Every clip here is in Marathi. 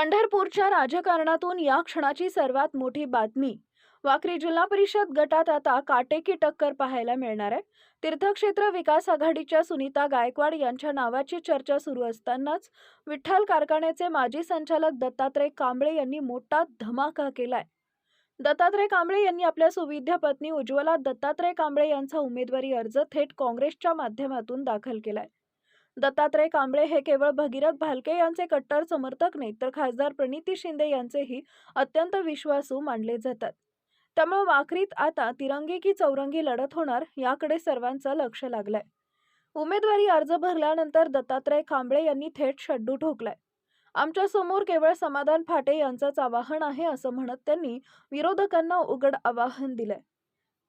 पंढरपूरच्या राजकारणातून या क्षणाची सर्वात मोठी बातमी. वाकरी जिल्हा परिषद गटात आता काटेकी टक्कर पाहायला मिळणार आहे. तीर्थक्षेत्र विकास आघाडीच्या सुनीता गायकवाड यांच्या नावाची चर्चा सुरू असतानाच विठ्ठल कारखान्याचे माजी संचालक दत्तात्रय कांबळे यांनी मोठा धमाका केलाय. दत्तात्रय कांबळे यांनी आपल्या सुविद्या पत्नी उज्ज्वला दत्तात्रय कांबळे यांचा उमेदवारी अर्ज थेट काँग्रेसच्या माध्यमातून दाखल केलाय. दत्तात्रय कांबळे हे केवळ भगीरथ भालके यांचे कट्टर समर्थक नाहीत तर खासदार प्रणिती शिंदे यांचेही अत्यंत विश्वासू मानले जातात. त्यामुळे वाखरीत आता तिरंगी की चौरंगी लढत होणार याकडे सर्वांचं लक्ष लागलंय. उमेदवारी अर्ज भरल्यानंतर दत्तात्रय कांबळे यांनी थेट शड्डू ठोकलाय. आमच्यासमोर केवळ समाधान फाटे यांचंच आवाहन आहे असं म्हणत त्यांनी विरोधकांना उघड आवाहन दिलंय.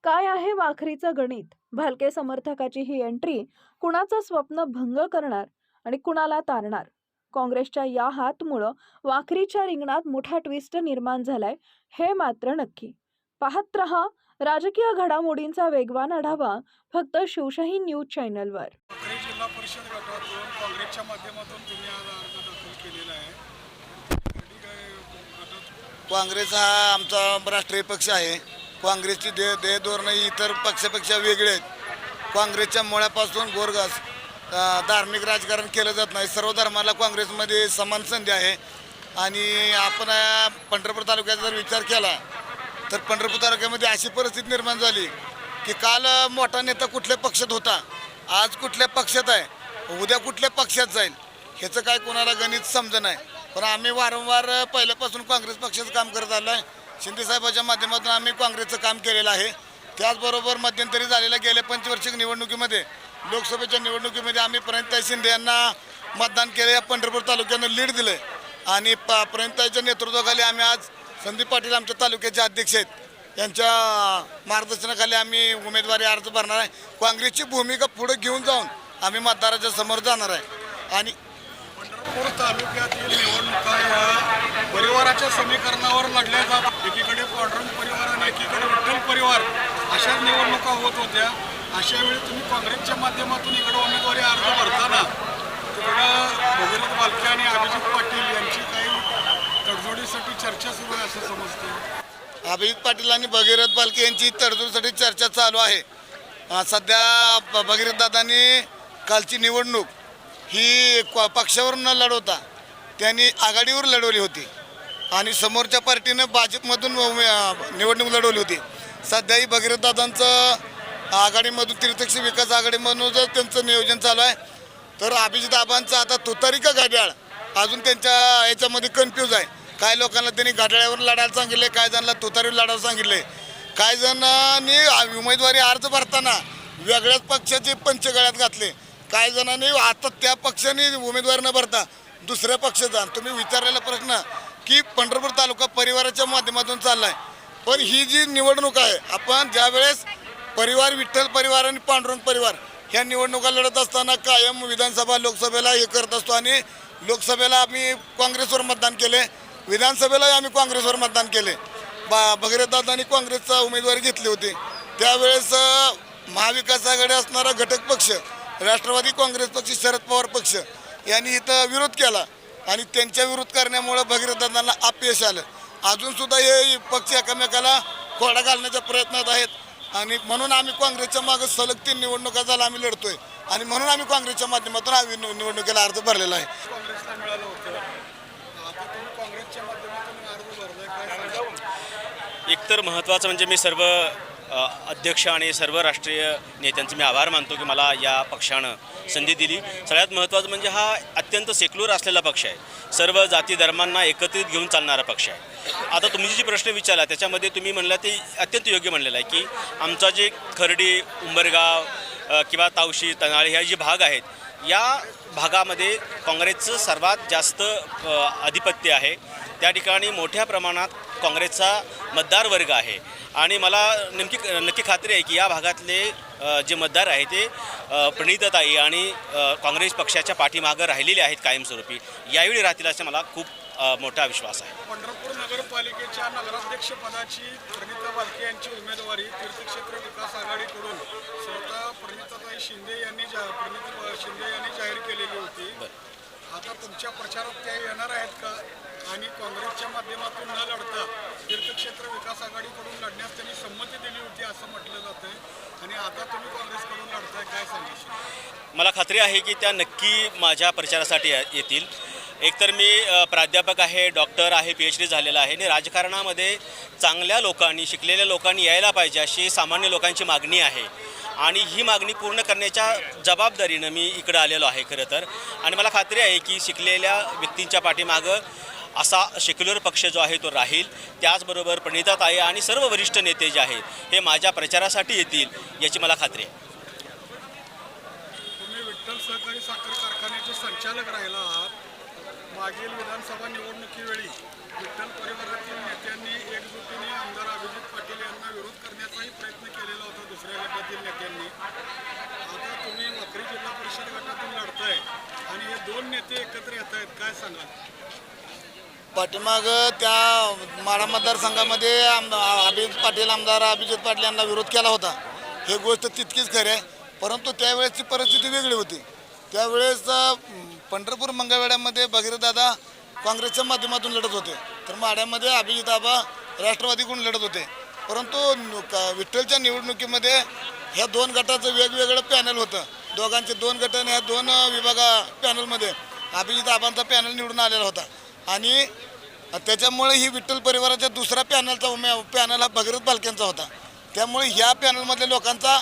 काय आहे वाखरीचं गणित? भालके समर्थकाची ही एंट्री कुणाचं स्वप्न भंग करणार आणि कुणाला तारणार? काँग्रेसच्या या हातमुळं वाखरीच्या रिंगणात मोठा ट्विस्ट निर्माण झालाय हे मात्र नक्की. पाहत रहा राजकीय घडामोडींचा वेगवान आढावा फक्त शिवशाही न्यूज चॅनलवर. जिल्हा परिषद गटातून काँग्रेसच्या माध्यमातून तुम्ही आज अर्ज दाखल केलेला आहे. काँग्रेस हा आमचा राष्ट्रीय पक्ष आहे. काँग्रेसची दे दे धोरणं इतर पक्षापेक्षा वेगळे आहेत. काँग्रेसच्या मुळापासून गोरगास धार्मिक राजकारण केलं जात नाही. सर्व धर्माला काँग्रेसमध्ये समान संधी आहे. आणि आपण पंढरपूर तालुक्याचा जर विचार केला तर पंढरपूर तालुक्यामध्ये अशी परिस्थिती निर्माण झाली की काल मोठा नेता कुठल्या पक्षात होता आज कुठल्या पक्षात आहे उद्या कुठल्या पक्षात जाईल ह्याचं काय कोणाला गणित समजणं नाही. पण आम्ही वारंवार पहिल्यापासून काँग्रेस पक्षाचं काम करत आलो आहे. शिंदे साहेबाच्या माध्यमातून आम्ही काँग्रेसचं काम केलेलं आहे. त्याचबरोबर मध्यंतरी झालेल्या गेल्या पंचवार्षिक निवडणुकीमध्ये लोकसभेच्या निवडणुकीमध्ये आम्ही प्रणिताई शिंदे यांना मतदान केलं या पंढरपूर तालुक्यानं लीड दिलं आणि प प्रणिताईच्या नेतृत्वाखाली आम्ही आज संदीप पाटील आमच्या तालुक्याचे अध्यक्ष आहेत. यांच्या मार्गदर्शनाखाली आम्ही उमेदवारी अर्ज भरणार आहे. काँग्रेसची भूमिका पुढे घेऊन जाऊन आम्ही मतदाराच्या समोर जाणार आहे. आणि पंढरपूर तालुक्यातील निवडणुका या परिवाराच्या समीकरणावर लढल्या जात एकीकडे पांडुरंग परिवार आणि एकीकडे विठ्ठल परिवार. अशा निवडणुका होत होत्या. अशा वेळी तुम्ही काँग्रेसच्या माध्यमातून इकडे उमेदवारी अर्ज भरताना तिकडं भगीरथ बालके आणि अभिजित पाटील यांची काही तडजोडीसाठी चर्चा सुरू आहे असं समजते अभिजित पाटील आणि भगीरथ बालके यांची तडजोडीसाठी चर्चा चालू आहे. सध्या ब- भगीरथ दादांनी कालची निवडणूक ही पक्षावर न लढवता त्यांनी आघाडीवर लढवली होती. आणि समोरच्या पार्टीनं भाजपमधून निवडणूक लढवली होती. सध्याही भगीरथ दादांचं आघाडीमधून तीर्थक्षी विकास आघाडीमधून जर त्यांचं नियोजन चालू आहे तर अभिजित आबांचं आता तुतारी का घड्याळ अजून त्यांच्या याच्यामध्ये कन्फ्यूज आहे. काय लोकांना त्यांनी घड्याळावर लढायला सांगितले काय जणांना तुतारीवर लढायला सांगितले काय जणांनी उमेदवारी अर्ज भरताना वेगळ्याच पक्षाचे पंचगळ्यात घातले. काय जणांनी आता त्या पक्षाने उमेदवारी न भरता दुसऱ्या पक्षाचा. तुम्ही विचारलेला प्रश्न की पंढरपूर तालुका परिवाराच्या माध्यमातून चाललाय. पण ही जी निवडणूक आहे आपण ज्यावेळेस परिवार विठ्ठल परिवार आणि पांडुरंग परिवार ह्या निवडणुका लढत असताना कायम विधानसभा लोकसभेला हे करत असतो आणि लोकसभेला आम्ही काँग्रेसवर मतदान केले विधानसभेलाही आम्ही काँग्रेसवर मतदान केले. बा भगीरथदादांनी काँग्रेसचा उमेदवारी घेतली होती. त्यावेळेस महाविकास आघाडी असणारा घटक पक्ष राष्ट्रवादी काँग्रेस पक्ष शरद पवार पक्ष यांनी इथं विरोध केला. आणि त्यांच्या विरोध करण्यामुळं भगीरथदादांना अपयश आलं. अजून सुद्धा हे पक्ष एकमेकाला खोडा घालण्याच्या प्रयत्नात आहेत. आणि म्हणून आम्ही काँग्रेसच्या मागे सलग तीन निवडणुका झाला आम्ही लढतोय. आणि म्हणून आम्ही काँग्रेसच्या माध्यमातून आम्ही निवडणुकीला अर्ज भरलेला आहे. एकतर महत्त्वाचं म्हणजे मी सर्व अध्यक्ष आणि सर्व राष्ट्रीय नेत्यांचे मी आभार मानतो की मला या पक्षानं संधी दिली. सगळ्यात महत्त्वाचं म्हणजे हा अत्यंत सेक्युलर असलेला पक्ष आहे. सर्व जाती धर्मांना एकत्रित घेऊन चालणारा पक्ष आहे. आता तुम्ही जे प्रश्न विचारला त्याच्यामध्ये तुम्ही म्हणला ते अत्यंत योग्य म्हणलेलं आहे की आमचा जे खर्डी उंबरगाव किंवा तावशी तनाळी ह्या जे भाग आहेत या भागामध्ये काँग्रेसचं सर्वात जास्त आधिपत्य आहे. त्या ठिकाणी मोठ्या प्रमाणात काँग्रेसचा मतदार वर्ग आहे. आणि मला नेमकी नक्की खात्री आहे की या भागातले जे मतदार आहे ते प्रणितताई आणि काँग्रेस पक्षाच्या पाठीमागं राहिलेले आहेत कायमस्वरूपी यावेळी राहतील असा मला खूप मोठा विश्वास आहे. पंढरपूर नगरपालिकेच्या नगराध्यक्ष पदाची प्रणिता बालके यांची उमेदवारी तीर्थक्षेत्र विकास आघाडीकडून स्वतः प्रणिताताई शिंदे यांनी जा प्रणित शिंदे यांनी जाहीर केलेली होती. आता तुमच्या प्रचारात त्या येणार आहेत का? आणि काँग्रेसच्या माध्यमातून न लढता तीर्थक्षेत्र विकास आघाडीकडून लढण्यास त्यांनी संमती दिली होती असं म्हटलं जातंय. आणि आता तुम्ही काँग्रेसकडून लढताय काय सांगितलं मला खात्री आहे की त्या नक्की माझ्या प्रचारासाठी येतील. एकतर मी प्राध्यापक आहे डॉक्टर आहे पी एच डी झालेला आहे. आणि राजकारणामध्ये चांगल्या लोकांनी शिकलेल्या लोकांनी यायला पाहिजे अशी सामान्य लोकांची मागणी आहे. आणि ही मागणी पूर्ण करण्याच्या जबाबदारीनं मी इकडं आलेलो आहे खरं तर. आणि मला खात्री आहे की शिकलेल्या व्यक्तींच्या पाठीमागं असा सेक्युलर पक्ष जो आहे तो राहील. त्याचबरोबर प्रणिताताई आणि सर्व वरिष्ठ नेते जे आहेत हे माझ्या प्रचारासाठी येतील याची मला खात्री आहे. तुम्ही विठ्ठल सहकारी साखर कारखान्याचे संचालक राहिला आहात. मागील विधानसभा निवडणुकीवेळी विठ्ठल परिवारातील नेत्यांनी एकजुटीने आमदार अभिजित पाटील यांना विरोध करण्याचाही प्रयत्न केलेला होता दुसऱ्या गटातील नेत्यांनी. आता तुम्ही वाकरी जिल्हा परिषद गटातून लढताय आणि हे दोन नेते एकत्र येत आहेत काय सांगाल? पाठीमाग त्या माडा मतदारसंघामध्ये आम- अभिजित पाटील आमदार अभिजित पाटील यांना विरोध केला होता. हे गोष्ट तितकीच खरी आहे. परंतु त्यावेळेसची परिस्थिती वेगळी होती. त्यावेळेस पंढरपूर मंगळवेड्यामध्ये भगीरदादा काँग्रेसच्या माध्यमातून लढत होते. तर माड्यामध्ये अभिजित आबा राष्ट्रवादीकडून लढत होते. परंतु विठ्ठलच्या निवडणुकीमध्ये ह्या दोन गटाचं वेगवेगळं पॅनल होतं. दोघांचे दोन गट आणि ह्या दोन विभागा पॅनलमध्ये अभिजित आबांचा पॅनल निवडून आलेला होता. आणि त्याच्यामुळे ही विठ्ठल परिवाराच्या दुसऱ्या पॅनलचा उमे पॅनल हा भगीरथ बालक्यांचा होता. त्यामुळे ह्या पॅनलमधल्या लोकांचा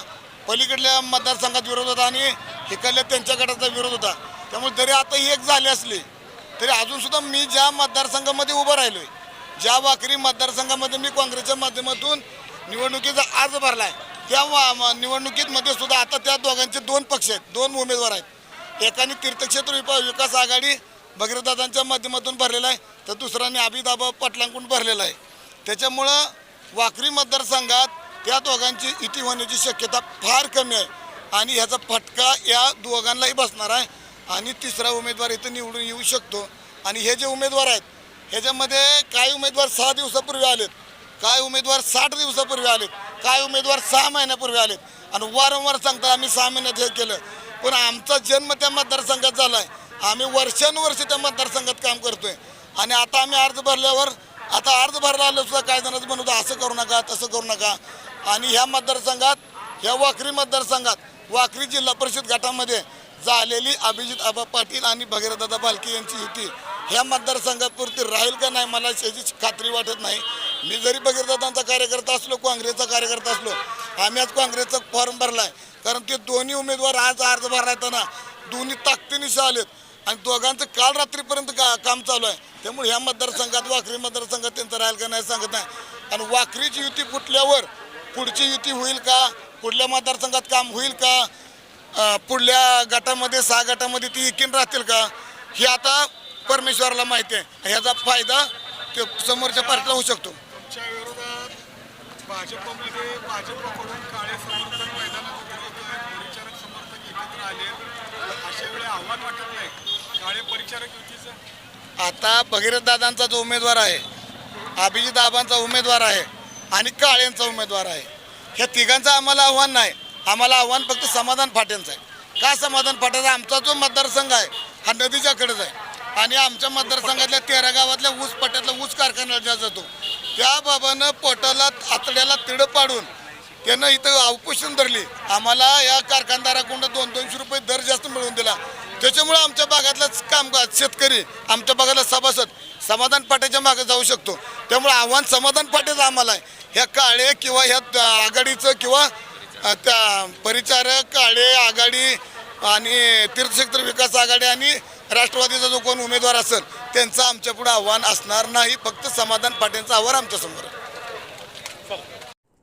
पलीकडल्या मतदारसंघात विरोध होता आणि इकडल्या त्यांच्या गटाचा विरोध होता. त्यामुळे जरी आता ही एक झाली असली तरी अजूनसुद्धा मी ज्या मतदारसंघामध्ये उभं राहिलोय ज्या वाकरी मतदारसंघामध्ये मी काँग्रेसच्या माध्यमातून निवडणुकीचा अर्ज भरला आहे त्या वा- निवडणुकीमध्ये सुद्धा आता त्या दोघांचे दोन पक्ष आहेत दोन उमेदवार आहेत. एकाने तीर्थक्षेत्र विकास आघाडी भगीरथदादांच्या माध्यमातून भरलेला आहे तर दुसऱ्याने अभिदाबा पाटलांकडून भरलेला आहे. त्याच्यामुळं वाकरी मतदारसंघात त्या दोघांची इटी होण्याची शक्यता फार कमी आहे. आणि ह्याचा फटका या दोघांनाही बसणार आहे. आणि तिसरा उमेदवार इथं निवडून येऊ शकतो. आणि हे जे उमेदवार आहेत ह्याच्यामध्ये काही उमेदवार सहा दिवसापूर्वी आलेत? काय उमेदवार साठ दिवसापूर्वी आलेत? काय उमेदवार सहा महिन्यापूर्वी आलेत? आणि वारंवार सांगतात आम्ही सहा महिन्यात हे केलं. पण आमचा जन्म त्या मतदारसंघात झाला आहे आम्ही वर्षानुवर्ष त्या मतदारसंघात काम करतोय. आणि आता आम्ही अर्ज भरल्यावर आता अर्ज भरला आलं सुद्धा काय जणांचं म्हणतो असं करू नका तसं करू नका. आणि ह्या मतदारसंघात ह्या वाकरी मतदारसंघात वाकरी जिल्हा परिषद गटामध्ये झालेली अभिजित आबा पाटील आणि भगीरथदादा बालके यांची युती ह्या मतदारसंघापुरती राहील का नाही मला याची खात्री वाटत नाही. मी जरी भगीरदादांचा कार्यकर्ता असलो काँग्रेसचा कार्यकर्ता असलो आम्ही आज काँग्रेसचा फॉर्म भरला आहे कारण ते दोन्ही उमेदवार आज अर्ज भरला येताना दोन्ही ताकदीनिशी आलेत. आणि दोघांचं काल रात्रीपर्यंत का काम चालू आहे. त्यामुळे ह्या मतदारसंघात वाखरी मतदारसंघात त्यांचं राहील का नाही सांगत नाही. आणि वाखरीची युती फुटल्यावर पुढची युती होईल का? पुढल्या मतदारसंघात काम होईल का? पुढल्या गटामध्ये सहा गटामध्ये ती एकीन राहतील का? हे आता परमेश्वराला माहिती आहे. ह्याचा फायदा ते समोरच्या पार्टीला होऊ शकतो. भाजपमध्ये भाजपकडून काळे समर्थक मैदानात समर्थक एकत्र आले. अशा वेळी आव्हान वाटत नाही. परिचारक युतीचं? आता भगीरथ दादांचा जो उमेदवार आहे अभिजित आबांचा उमेदवार आहे आणि काळेंचा उमेदवार आहे ह्या तिघांचं आम्हाला आव्हान नाही. आम्हाला आव्हान फक्त समाधान फाट्यांचं आहे. का समाधान फाट्याचा? आमचा जो मतदारसंघ आहे हा नदीच्याकडेच आहे. आणि आमच्या मतदारसंघातल्या तेरा गावातल्या ऊस पट्ट्यातला ऊस कारखान्याला जातो. त्या बाबानं पोटाला आतड्याला तिडं पाडून त्यानं इथं अवपोषण धरली. आम्हाला या कारखानदाराकडून दोन दोनशे रुपये दर जास्त मिळवून दिला. त्याच्यामुळं आमच्या भागातलाच कामगार शेतकरी आमच्या भागातला सभासद समाधान पाट्याच्या मागे जाऊ शकतो. त्यामुळे आव्हान समाधान पाट्याचं आम्हाला आहे. ह्या काळे किंवा ह्या आघाडीचं किंवा त्या परिचारक काळे आघाडी आणि तीर्थक्षेत्र विकास आघाडी आणि राष्ट्रवादीचा जो कोण उमेदवार असेल त्यांचं आमच्या पुढे आव्हान असणार नाही. फक्त समाधान पाट्यांचं आव्हान आमच्यासमोर आहे.